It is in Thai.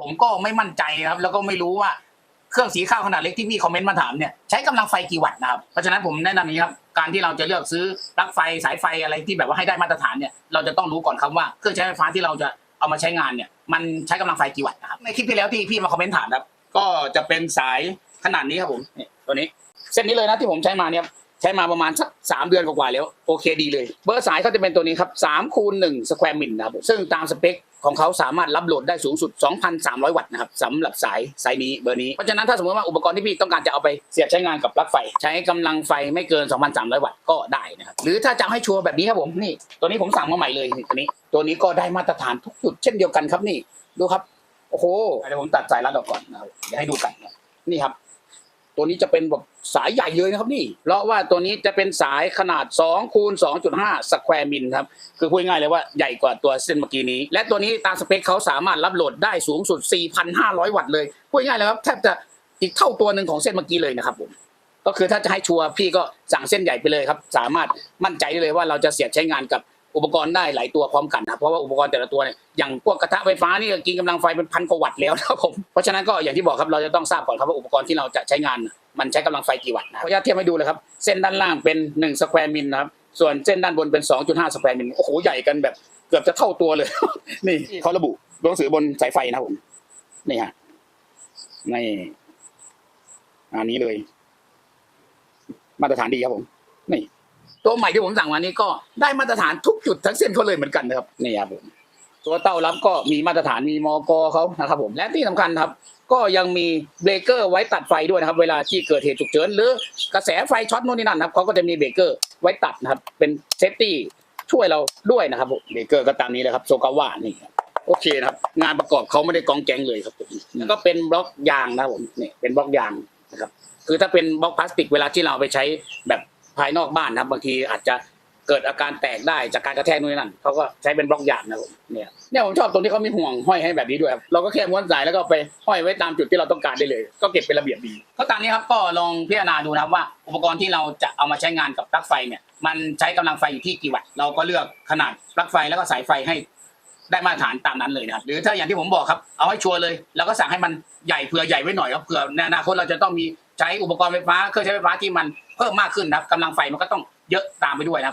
ผมก็ไม่มั่นใจครับ แล้วก็ไม่รู้ว่าเครื่องสีข้าวขนาดเล็กที่พี่คอมเมนต์มาถามเนี่ยใช้กำลังไฟกี่วัตต์นะครับเพราะฉะนั้นผมแนะนำนี้ครับการที่เราจะเลือกซื้อปลั๊กไฟสายไฟอะไรที่แบบว่าให้ได้มาตรฐานเนี่ยเราจะต้องรู้ก่อนครับว่าเครื่องใช้ไฟฟ้าที่เราจะเอามาใช้งานเนี่ยมันใช้กำลังไฟกี่วัตต์นะครับในคลิปที่แล้วที่พี่มาคอมเมนต์ถามครับก็จะเป็นสายขนาดนี้ครับผมนี่ตัวนี้ เส้นนี้เลยนะที่ผมใช้มาเนี่ย ใช้มาประมาณสักสามเดือนกว่าๆแล้ว โอเคดีเลย เบอร์สายเขาจะเป็นตัวนี้ครับสามคูณหนึ่งสแควร์มิลนะครับซึ่งตามสเปคของเขาสามารถรับโหลดได้สูงสุด 2,300 วัตต์นะครับสำหรับสายสายนี้เบอร์นี้ เพราะฉะนั้นถ้าสมมติว่าอุปกรณ์ที่พี่ต้องการจะเอาไปเสียบใช้งานกับปลั๊กไฟ ใช้กำลังไฟไม่เกิน 2,300 วัตต์ก็ได้นะครับ หรือถ้าจะให้ชัวร์แบบนี้ครับผมนี่ ตัวนี้ผมสั่งมาใหม่เลยนี่ตัวนี้ ตัวนี้ก็ได้มาตรฐานทุกจุดเช่นเดียวกันครับนี่ ดูครับ โอ้โหเดี๋ยวผมตัดสายรัดออกก่อนนะครับเดี๋ยวให้ดูกัน นี่ครับ ตัวนี้จะเป็นแบบสายใหญ่เลยนะครับนี่เพราะว่าตัวนี้จะเป็นสายขนาด2คูณ2.5สแควร์มิลครับคือพูดง่ายเลยว่าใหญ่กว่าตัวเส้นเมื่อกี้นี้ และตัวนี้ตามสเปคเขาสามารถรับโหลดได้สูงสุด 4,500 วัตต์เลยพูดง่ายเลยครับแทบจะอีกเท่าตัวหนึ่งของเส้นเมื่อกี้เลยนะครับผมก็คือถ้าจะให้ชัวร์พี่ก็สั่งเส้นใหญ่ไปเลยครับ สามารถมั่นใจได้เลยว่าเราจะเสียบใช้งานกับ อุปกรณ์ได้หลายตัวพร้อมกันนะเพราะว่าอุปกรณ์แต่ละตัวเนี่ยอย่างพวกกระทะไฟฟ้านี่กินกำลังไฟเป็นพันกว่าวัตต์แล้วนะครับผมเพราะฉะนั้นก็อย่างที่บอกครับเราจะต้องทราบก่อนครับว่าอุปกรณ์ที่เราจะใช้งาน มันใช้กำลังไฟกี่วัตต์นะขออนุญาตเทียบให้ดูเลยครับเส้นด้านล่างเป็น1สแควร์มิลนะครับส่วนเส้นด้านบนเป็น 2.5สแควร์มิลโอ้โหใหญ่กันแบบเกือบจะเท่าตัวเลย นี่เขาระบุหนังสือบนสายไฟนะผมนี่ฮะนี่อันนี้เลย มาตรฐานดีครับผมนี่ ตัวใหม่ที่ผมสั่งมานี้ก็ได้มาตรฐานทุกจุดทั้งเส้นเขาเลยเหมือนกันนะครับนี่ครับผมตัวเต้ารับก็มีมาตรฐานมีมอกเขานะครับ ผมและที่สำคัญครับ ก็ยังมีเบรกเกอร์ไว้ตัดไฟด้วยนะครับ เวลาที่เกิดเหตุฉุกเฉินหรือกระแสไฟช็อตโน่นนี่นั่นนะครับเขาก็จะมีเบรกเกอร์ไว้ตัดนะครับ เป็นเซฟตี้ช่วยเราด้วยนะครับผมเบรกเกอร์ก็ตามนี้เลยครับโซกาวะนี่โอเคนะครับ งานประกอบเขาไม่ได้กองแกงเลยครับผมแล้วก็เป็นบล็อกยางนะครับผมนี่เป็นบล็อกยางนะครับคือถ้าเป็นบล็อกพลาสติกเวลาที่เราไปใช้แบบ ภายนอกบ้านนะครับบางทีอาจจะเกิดอาการแตกได้จากการกระแทกนู่นนนั่นเขาก็ใช้เป็นบล็อกหยางนะครับผมเนี่ยเนี่ยผมชอบตรงที่เขามีห่วงห้อยให้แบบนี้ด้วยครับเราก็แค่ม้วนสายแล้วก็ไปห้อยไว้ตามจุดที่เราต้องการได้เลย ก็เก็บเป็นระเบียบดีก็ตามนี้ครับก็ลองพิจารณาดูนะครับว่า อุปกรณ์ที่เราจะเอามาใช้งานกับปลั๊กไฟเนี่ยมันใช้กำลังไฟอยู่ที่กี่วัตต์เราก็เลือกขนาดปลั๊กไฟแล้วก็สายไฟให้ได้มาตรฐานตามนั้นเลยนะครับหรือถ้าอย่างที่ผมบอกครับเอาให้ชัวร์เลย แล้วก็สั่งให้มันใหญ่เผื่อใหญ่ไว้หน่อยครับเผื่อในอนาคตเราจะต้องมี ใช้อุปกรณ์ไฟฟ้าเครื่องใช้ไฟฟ้าที่มันเพิ่มมากขึ้นนะครับกำลังไฟมันก็ต้องเยอะตามไปด้วยนะครับ